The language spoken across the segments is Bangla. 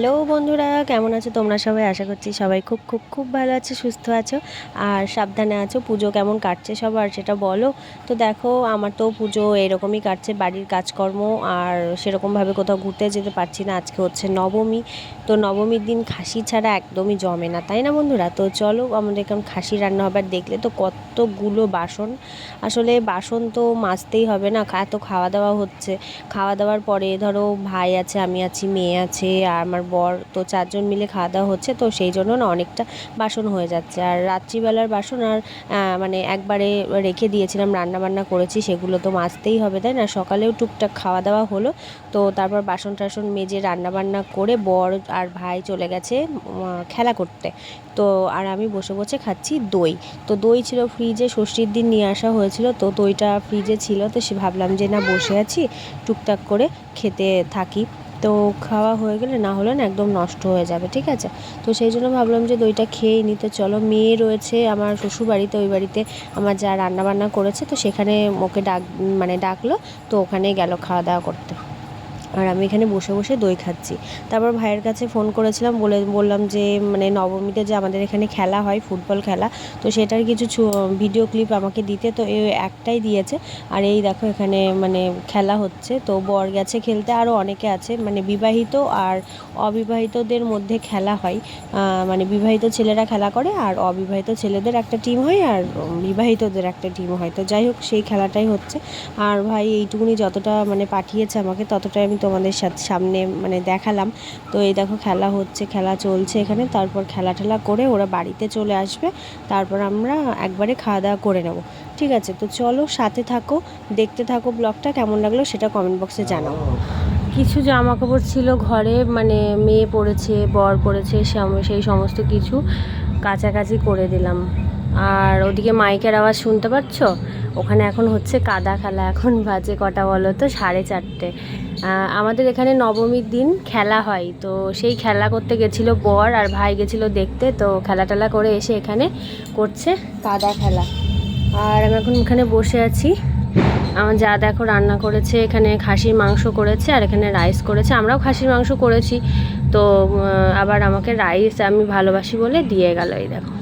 হ্যালো বন্ধুরা কেমন আছো তোমরা সবাই? আশা করছি সবাই খুব খুব খুব ভালো আছো, সুস্থ আছো। আর সাবধানে আছো, পুজো কেমন কাটছে সবার সেটা বলো। তো দেখো, আমার তো পুজো এরকমই কাটছে, বাড়ির কাজকর্ম আর সেরকমভাবে কোথাও ঘুরতে যেতে পারছি না। আজকে হচ্ছে নবমী। তো নবমীর দিন খাসি ছাড়া একদমই জমে না, তাই না বন্ধুরা? তো চলো, আমাদের এখন খাসি রান্না হবার দেখলে তো কতগুলো বাসন। আসলে বাসন তো মাজতেই হবে না এত খাওয়া দাওয়া হচ্ছে। খাওয়া দাওয়ার পরে ধরো ভাই আছে, আমি আছি, মেয়ে আছে, আর আমার বর তো চারজন মিলে খাওয়া দাওয়া হচ্ছে, তো সেই জন্য না অনেকটা বাসন হয়ে যাচ্ছে। আর রাত্রিবেলার বাসন আর মানে একবারে রেখে দিয়েছিলাম রান্না বান্না করেছি, সেগুলো তো মাজতেই হবে, তাই না? সকালেও টুকটাক খাওয়া দাওয়া হলো, তো তারপর বাসন টাসন মেজে রান্না বান্না করে বর আর ভাই চলে গেছে খেলা করতে। তো আর আমি বসে বসে খাচ্ছি দই। তো দই ছিল ফ্রিজে, ষষ্ঠীর দিন নিয়ে আসা হয়েছিল, তো দইটা ফ্রিজে ছিল, তো সে ভাবলাম যে না বসে আছি, টুকটাক করে খেতে থাকি। তো খাওয়া হয়ে গেলে না হলে না একদম নষ্ট হয়ে যাবে, ঠিক আছে? তো সেই জন্য ভাবলাম যে দইটা খেয়েই নিতে চলো মেয়ে রয়েছে আমার শ্বশুর বাড়িতে ওই বাড়িতে আমার যা রান্নাবান্না করেছে, তো সেখানে ওকে ডাক মানে ডাকলো, তো ওখানে গেল খাওয়া দাওয়া করতে। আর আমি এখানে বসে বসে দই খাচ্ছি। তারপর ভাইয়ের কাছে ফোন করেছিলাম, বলে, বললাম যে মানে নবমীতে যে আমাদের এখানে খেলা হয়, ফুটবল খেলা, তো সেটার কিছু ভিডিও ক্লিপ আমাকে দিতে, তো একটাই দিয়েছে। আর এই দেখো এখানে মানে খেলা হচ্ছে, তো বর গেছে খেলতে আরও অনেকে আছে মানে বিবাহিত আর অবিবাহিতদের মধ্যে খেলা হয়। মানে বিবাহিত ছেলেরা খেলা করে আর অবিবাহিত ছেলেদের একটা টিম হয় আর বিবাহিতদের একটা টিম হয়। তো যাই হোক, সেই খেলাটাই হচ্ছে। আর ভাই, এইটুকুনি যতটা মানে পাঠিয়েছে আমাকে, ততটাই আমি তোমাদের সাথে সামনে মানে দেখালাম। তো এই দেখো খেলা হচ্ছে, খেলা চলছে এখানে। তারপর খেলা ঠেলা করে ওরা বাড়িতে চলে আসবে। তারপর আমরা একবারে খাওয়া দাওয়া করে নেব। ঠিক আছে? তো চলো সাথে থাকো, দেখতে থাকো ব্লগটা, কেমন লাগল সেটা কমেন্ট বক্সে জানাও। কিছু জামা কাপড় ছিল ঘরে মানে মেয়ে পড়েছে বর পড়েছে সেই সমস্ত কিছু কাছাকাছি করে দিলাম। আর ওদিকে মাইকের আওয়াজ শুনতে পাচ্ছ? ওখানে এখন হচ্ছে কাদা খেলা, এখন বাজে কটা বলো তো? সাড়ে চারটে। আমাদের এখানে নবমীর দিন খেলা হয়। তো সেই খেলা করতে গেছিল বর আর ভাই গেছিল দেখতে। তো খেলা টেলা করে এসে এখানে করছে কাদা খেলা। আর আমি এখন এখানে বসে আছি। আমার যা দেখো রান্না করেছে, এখানে খাসির মাংস করেছে আর এখানে রাইস করেছে। আমরাও খাসির মাংস করেছি। তো আবার আমাকে রাইস আমি ভালোবাসি বলে দিয়ে গেল এই দেখো।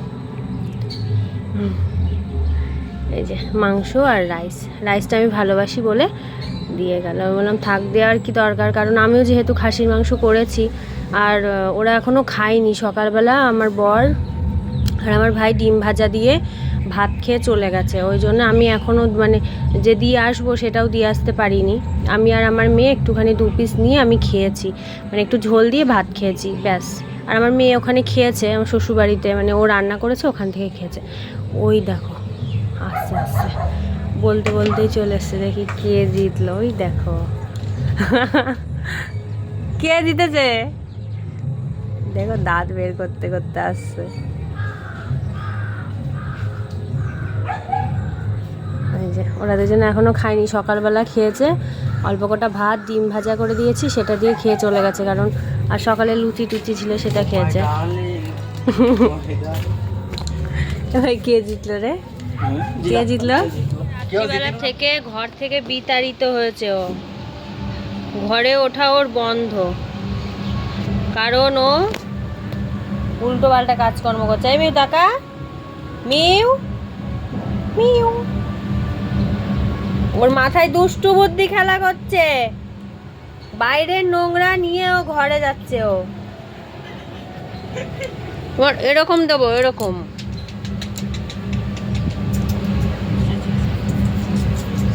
এই যে মাংস আর রাইস। রাইসটা আমি ভালোবাসি বলে দিয়ে গেল। আমি বললাম, থাক, দেওয়ার কি দরকার? কারণ আমিও যেহেতু খাসির মাংস করেছি, আর ওরা এখনও খায়নি। সকালবেলা আমার বর আর আমার ভাই ডিম ভাজা দিয়ে ভাত খেয়ে চলে গেছে। ওই জন্য আমি এখনও মানে যে দিয়ে আসব সেটাও দিয়ে আসতে পারিনি। আমি আর আমার মেয়ে একটুখানি দু পিস নিয়ে আমি খেয়েছি। মানে একটু ঝোল দিয়ে ভাত খেয়েছি, ব্যাস। আর আমার মেয়ে ওখানে খেয়েছে, আমার শ্বশুরবাড়িতে মানে ও রান্না করেছে, ওখান থেকে খেয়েছে। ওই দেখো, আস্তে আস্তে। বলতে বলতেই চলে এসছে দেখি কে জিতলো। ওই দেখো। কে জিতেছে? দেখো দাঁত বের করতে করতে আসছে। যে ওরা দুজনে এখনও খায়নি সকালবেলা খেয়েছে। অল্প কটা ভাত ডিম ভাজা করে দিয়েছি সেটা দিয়ে খেয়ে চলে গেছে কারণ আর সকালে লুচি টুচি ছিল সেটা খেয়েছে। এবার কে জিতলো রে? কে জিতলো? রাত্রিবেলা থেকে ঘর থেকে বিতাড়িত হয়েছে ও। ঘরে ওঠা ওর বন্ধ। কারণ ও উল্টো পাল্টা কাজকর্ম করছে। এই মিউ টাকা। মিউ। মিউ। ওর মাথায় দুষ্টু বুদ্ধি খেলা করছে। বাইরের নোংরা নিয়ে ও ঘরে যাচ্ছে ও। এরকম দেবো, এরকম।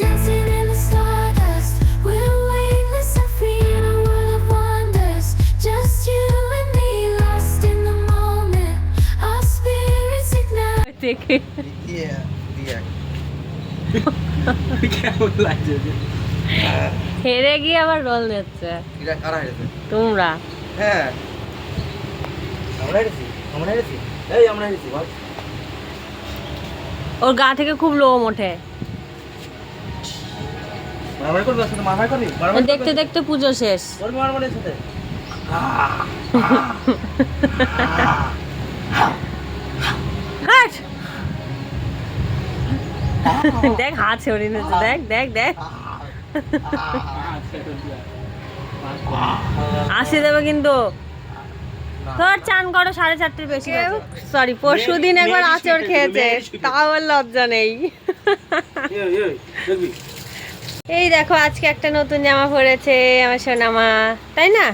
হেরে গিয়ে আবার রোল নিচ্ছে। ওর গা থেকে খুব লোম ওঠে। দেখতে দেখতে পুজো শেষ। দেখ হাত ছড়ি দেখ দেখ দেখ। আসে দেবে কিন্তু। তোর চান করো সাড়ে চারটের বেশি সরি পরশু দিন একবার আচর খেয়েছে। তাও আর লজ্জা নেই। এই, দেখো আজকে একটা নতুন জামা পরেছে আমার সোনামা। তাই না?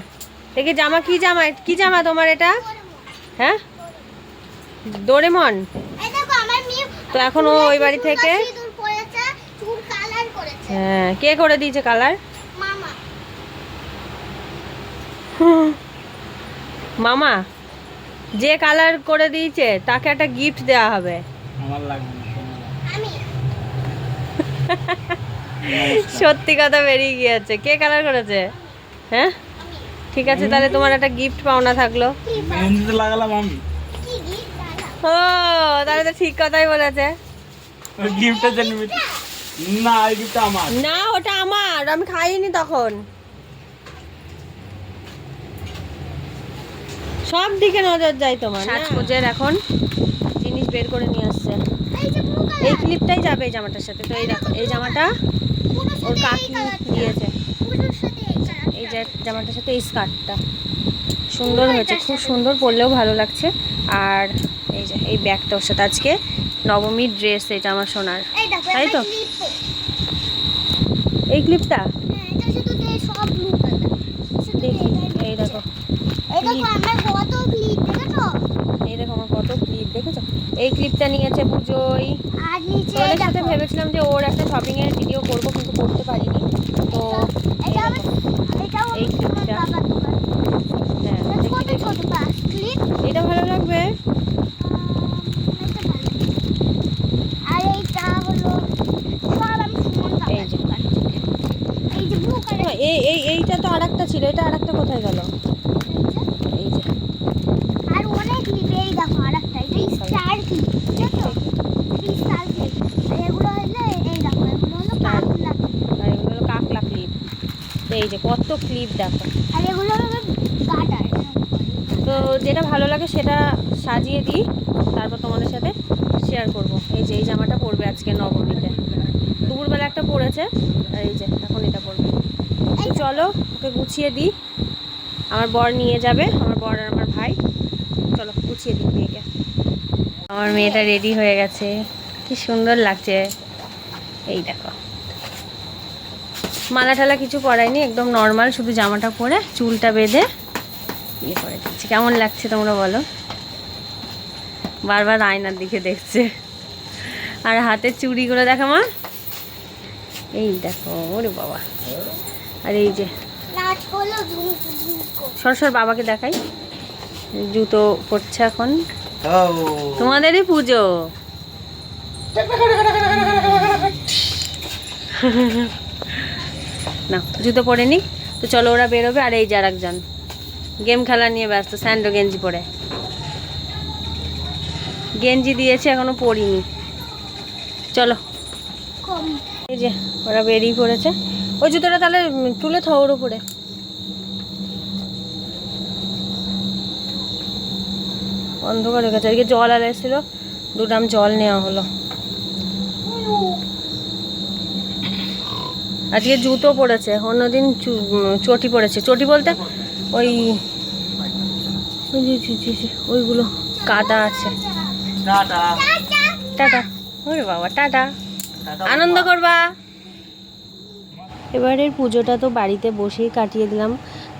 দেখি জামা কি জামা? কি জামা তোমার এটা? হ্যাঁ? ডোরেমন। এই দেখো আমার মেয়ে তো এখন ও ওই বাড়ি থেকে সিঁদুর পরেছে চুল কালার করেছে হ্যাঁ কে করে দিয়েছে কালার? মামা মামা যে কালার করে দিয়েছে তাকে একটা গিফট দেওয়া হবে। আমার লাগবে আমি সত্যি কথা বেরিয়ে গিয়েছে। কে কালার করেছে? হ্যাঁ? ঠিক আছে তাহলে তোমার একটা গিফট পাওনা থাকল। মেহেন্দিতে লাগালাম আমি। কি গিফট দাদা ও তাহলে তো ঠিক কথাই বলেছে। জন্য আমি- না এই গিফটটা আমার। না ওটা আমার আমি খাইনি তখন। সব দিকে নজর যায় তোমার সাজগোজের এখন জিনিস বের করে নিয়ে আসছে। এই ক্লিপটাই যাবে এই জামাটার সাথে। তো এই দেখো এই জামাটা ওর কাকি দিয়েছে। এই যে জামাটার সাথে এই স্কার্টটা। সুন্দর হয়েছে খুব সুন্দর পরলেও ভালো লাগছে। আর এই যে এই ব্যাগটা ওর সাথে আজকে নবমীর ড্রেস এটা আমার সোনার। তাই তো? এই ক্লিপটা হ্যাঁ দেখি এই দেখো এই দেখো আমার কত ক্লিপ দেখেছ এই দেখো আমার কত ক্লিপ দেখেছ এই ক্লিপটা নিয়েছে পুজোই আর নিচে তোমাদের সাথে ভেবেছিলাম যে ওর একটা শপিং এর ভিডিও করব কিন্তু করতে পারিনি। তো এই এটা ক্লিপটা। হ্যাঁ এটা এটা ভালো লাগবে? আর এইটা হলো সব আমি সুমন এই যে। দোকান থেকে এই যে ব্লু না, কালার এই এই এইটা তো আরেকটা ছিল এটা আরেকটা কোথায় গেল এই যে আর অনেক ক্লিপ এই দেখো আরেকটা এটা স্টার ক্লিপ দেখো স্টার ক্লিপ আর এগুলো হলো এই দেখো এগুলো হলো Star. কাকলা আর এগুলো হলো কাকলা ক্লিপ তো এই যে কত ক্লিপ দেখো। আর এগুলো তো যেটা ভালো লাগে সেটা সাজিয়ে দিই তারপর তোমাদের সাথে শেয়ার করব। এই যে এই জামাটা পরবে আজকে নবমীতে। দুপুরবেলা একটা পরেছে এই যে এখন এটা পরবে। চলো ওকে গুছিয়ে দিই। আমার বর নিয়ে যাবে আমার বর আর আমার ভাই। চলো গুছিয়ে দিই মেয়েকে। আমার মেয়েটা রেডি হয়ে গেছে। কি সুন্দর লাগছে। এই দেখো। মালা টালা কিছু পরাইনি একদম নর্মাল শুধু জামাটা পরে চুলটা বেঁধে ইয়ে করে দিচ্ছি কেমন লাগছে তোমরা বলো? বারবার আয়নার দিকে দেখছে। আর হাতের চুড়িগুলো দেখো মা। এই দেখো ওরে বাবা। আর এই যে নাচ হলো ঝুমকো ঝুমকো সর সর বাবাকে দেখাই। জুতো পড়ছে এখন। তোমাদেরই পুজো। না, জুতো পরে নি। তো চলো ওরা বেরোবে, আর এই যে আর একজন গেম খেলা নিয়ে ব্যস্ত, স্যান্ডো গেঞ্জি পরে। গেঞ্জি দিয়েছে, এখনও পরিনি। চলো। এই যে, ওরা বেরিয়ে পড়েছে। ওই জুতোটা তাহলে তুলে থাও ওর উপরে। অন্ধকার হয়ে গেছে। আজকে জল আলা এসেছিল। দু জল নেওয়া হলো। আজকে জুতো পড়েছে অন্যদিন চটি পড়েছে। চটি বলতে ওই ওইগুলো কাদা আছে। টাটা। ওরে বাবা টাটা। আনন্দ করবা। এবারের পুজোটা তো বাড়িতে বসেই কাটিয়ে দিলাম।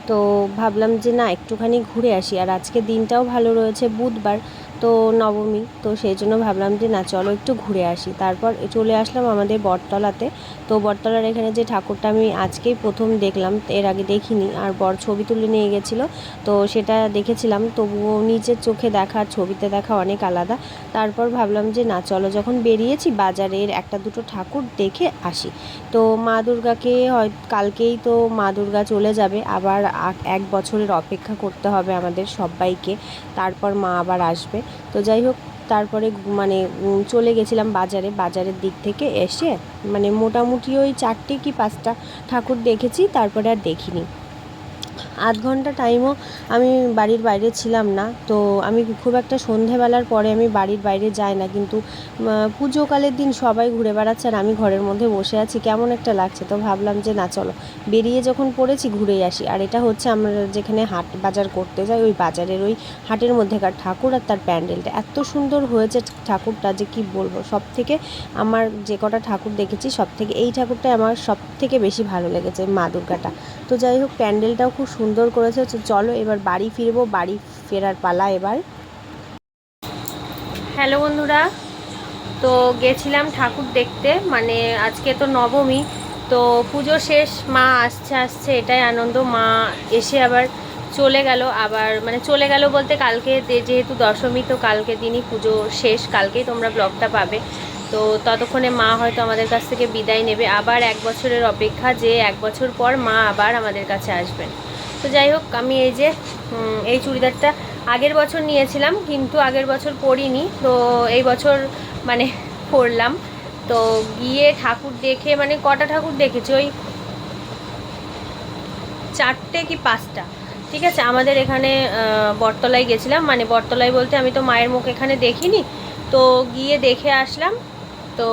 তো ভাবলাম যে না একটুখানি ঘুরে আসি। আর আজকে দিনটাও ভালো রয়েছে। বুধবার তো নবমী, তো সেই জন্য ভাবলাম যে না, চলো একটু ঘুরে আসি। তারপর চলে আসলাম আমাদের বটতলাতে। তো বটতলার এখানে যে ঠাকুরটা আমি আজকেই প্রথম দেখলাম, এর আগে দেখিনি, আর বর ছবি তুলে নিয়ে গেছিল। তো সেটা দেখেছিলাম, তবুও নিজের চোখে দেখা ছবিতে দেখা অনেক আলাদা। তারপর ভাবলাম যে না, চলো যখন বেরিয়েছি বাজারের একটা দুটো ঠাকুর দেখে আসি। তো মা দুর্গাকে হয়, কালকেই তো মা দুর্গা চলে যাবে, আবার এক বছরের অপেক্ষা করতে হবে আমাদের সবাইকে। তারপর মা আবার আসবে। তো যাই হোক, তারপরে মানে চলে গেছিলাম বাজারে। বাজারের দিক থেকে এসে মানে মোটামুটি ওই চারটে কি পাঁচটা ঠাকুর দেখেছি, তারপরে আর দেখিনি। আধ ঘণ্টা টাইমও আমি বাড়ির বাইরে ছিলাম না। তো আমি খুব একটা সন্ধেবেলার পরে আমি বাড়ির বাইরে যাই না। কিন্তু পুজোকালের দিন সবাই ঘুরে বেড়াচ্ছে আর আমি ঘরের মধ্যে বসে আছি। কেমন একটা লাগছে। তো ভাবলাম যে, না, চলো। বেরিয়ে যখন পড়েছি ঘুরেই আসি। আর এটা হচ্ছে আমরা যেখানে হাট বাজার করতে যাই, ওই বাজারের ওই হাটের মধ্যেকার ঠাকুর আর তার প্যান্ডেলটা। এত সুন্দর হয়েছে ঠাকুরটা যে, কি বলব? সব থেকে আমার যে কটা ঠাকুর দেখেছি সব থেকে এই ঠাকুরটা আমার সব থেকে বেশি ভালো লেগেছে মা দুর্গাটা। তো যাই হোক, প্যান্ডেলটাও খুব সুন্দর করেছে, তো চলো এবার বাড়ি ফিরবো, বাড়ি ফেরার পালা এবার। হ্যালো বন্ধুরা, তো গেছিলাম ঠাকুর দেখতে মানে আজকে তো নবমী, তো পুজো শেষ, মা আসছে আসছে, এটাই আনন্দ, মা এসে আবার চলে গেল, আবার মানে চলে গেল বলতে কালকে যেহেতু দশমী, তো কালকে দিনই পুজো শেষ, কালকেই তোমরা ব্লগটা পাবে। তো ততক্ষণে মা হয়তো আমাদের কাছ থেকে বিদায় নেবে, আবার এক বছরের অপেক্ষা যে এক বছর পর মা আবার আমাদের কাছে আসবেন। তো যাই হোক, আমি এই যে এই চুড়িদারটা আগের বছর নিয়েছিলাম, কিন্তু আগের বছর পরিনি। তো এই বছর মানে পরলাম। তো গিয়ে ঠাকুর দেখে মানে কটা ঠাকুর দেখেছি? ওই চারটে কি পাঁচটা। ঠিক আছে? আমাদের এখানে বটতলায় গেছিলাম। মানে বটতলায় বলতে আমি তো মায়ের মুখ এখানে দেখিনি। তো গিয়ে দেখে আসলাম। তো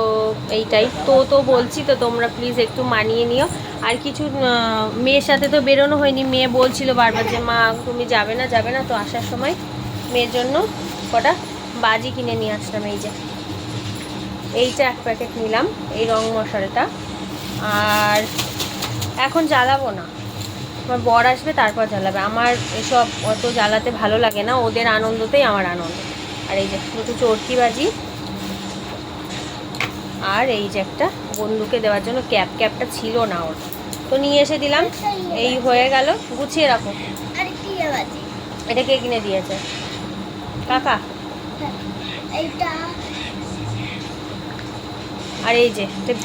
এইটাই। তো তো বলছি তো তোমরা প্লিজ একটু মানিয়ে নিও। আর কিছু মেয়ের সাথে তো বেরোনো হয়নি। মেয়ে বলছিল বারবার যে, মা, তুমি যাবে না যাবে না। তো আসার সময় মেয়ের জন্য কটা বাজি কিনে নিয়ে আসলাম এই যে। এইটা এক প্যাকেট নিলাম, এই রং মশলাটা। আর এখন জ্বালাবো না। আমার বর আসবে, তারপর জ্বালাবে। আমার এসব অত জ্বালাতে ভালো লাগে না। ওদের আনন্দতেই আমার আনন্দ। আর এই যে, দুটো চরকি বাজি। আর এই যে একটা বন্ধুকে দেওয়ার জন্য ক্যাপ ক্যাপটা ছিল না ওর। তো নিয়ে এসে দিলাম এই হয়ে গেল গুছিয়ে রাখো। ইয়ে এটা কে কিনে দিয়েছে? কাকা? আর এই যে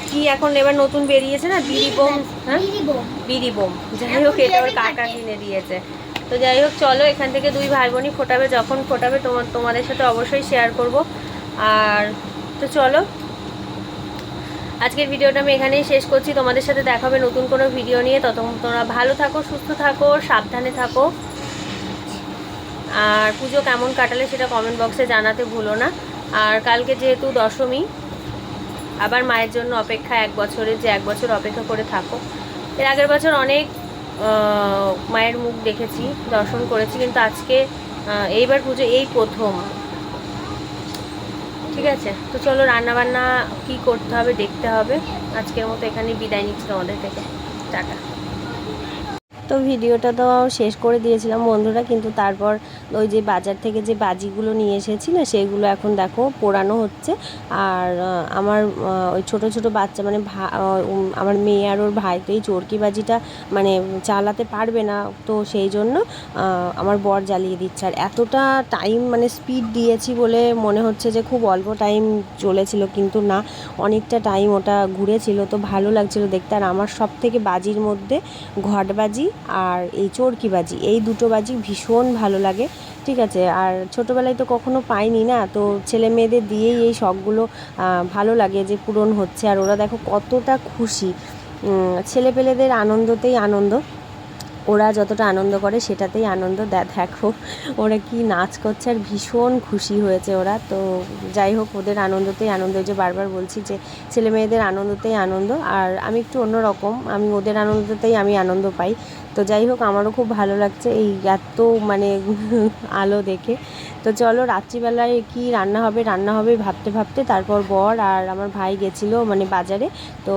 কি এখন এবার নতুন বেরিয়েছে না? বিড়ি বোম হ্যাঁ? বিড়ি বোম। যাই হোক এটা ওর কাকা কিনে দিয়েছে। তো যাই হোক চলো এখান থেকে দুই ভাই বোনই ফোটাবে যখন ফোটাবে তোমার তোমাদের সাথে অবশ্যই শেয়ার করব। আর তো চলো আজকের ভিডিওটা আমি এখানেই শেষ করছি। তোমাদের সাথে দেখাবে নতুন কোনো ভিডিও নিয়ে। ততক্ষণ তোমরা ভালো থাকো, সুস্থ থাকো, সাবধানে থাকো। আর পুজো কেমন কাটালে সেটা কমেন্ট বক্সে জানাতে ভুলো না। আর কালকে যেহেতু দশমী, আবার মায়ের জন্য অপেক্ষা এক বছরের যে এক বছর অপেক্ষা করে থাকো। এর আগের বছর অনেক মায়ের মুখ দেখেছি, দর্শন করেছি। কিন্তু আজকে এইবার পুজো এই প্রথম। ঠিক আছে? তো চলো রান্না বান্না কি করতে হবে দেখতে হবে। আজকের মতো এখানে বিদায় নিচ্ছি তোমাদের থেকে। টাটা। তো ভিডিওটা তো শেষ করে দিয়েছিলাম বন্ধুরা, কিন্তু তারপর ওই যে বাজার থেকে যে বাজিগুলো নিয়ে এসেছি না সেগুলো এখন দেখো পোড়ানো হচ্ছে। আর আমার ওই ছোট ছোট বাচ্চা মানে আমার মেয়ে আর ওর ভাই তো এই চরকি বাজিটা মানে চালাতে পারবে না, তো সেই জন্য আমার বর জ্বালিয়ে দিচ্ছে। আর এতটা টাইম মানে স্পিড দিয়েছি বলে মনে হচ্ছে যে খুব অল্প টাইম চলেছিল, কিন্তু না, অনেকটা টাইম ওটা ঘুরেছিল। তো ভালো লাগছিল দেখতে। আর আমার সব থেকে বাজির মধ্যে ঘটবাজি আর এই চরকি বাজি এই দুটো বাজি ভীষণ ভালো লাগে ঠিক আছে? আর ছোটোবেলায় তো কখনো পাইনি না তো ছেলে মেয়েদের দিয়েই এই শখগুলো ভালো লাগে যে পূরণ হচ্ছে। আর ওরা দেখো কতটা খুশি। উম, ছেলেপেলেদের আনন্দতেই আনন্দ। ওরা যতটা আনন্দ করে সেটাতেই আনন্দ দেখো ওরা কি নাচ করছে আর ভীষণ খুশি হয়েছে ওরা। তো যাই হোক ওদের আনন্দতেই আনন্দ। যে বারবার বলছি যে ছেলে মেয়েদের আনন্দতেই আনন্দ। আর আমি একটু অন্যরকম আমি ওদের আনন্দতেই আমি আনন্দ পাই। তো যাই হোক, আমারও খুব ভালো লাগছে এই এত মানে আলো দেখে। তো চলো, রাত্রিবেলায় কি রান্না হবে? রান্না হবে ভাবতে ভাবতে তারপর বর আর আমার ভাই গেছিল মানে বাজারে। তো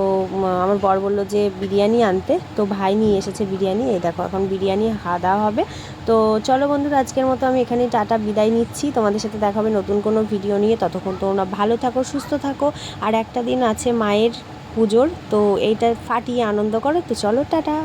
আমার বর বলল যে বিরিয়ানি আনতে। তো ভাই নিয়ে এসেছে বিরিয়ানি। এই দেখো, এখন বিরিয়ানি খাওয়া দাওয়া হবে। তো চলো বন্ধুরা, আজকের মতো আমি এখানে টাটা, বিদায় নিচ্ছি। তোমাদের সাথে দেখা হবে নতুন কোনো ভিডিও নিয়ে। ততক্ষণ তোমরা ভালো থাকো, সুস্থ থাকো। আর একটা দিন আছে মায়ের পুজোর। তো এইটা ফাটিয়ে আনন্দ করো। তো চলো, টাটা।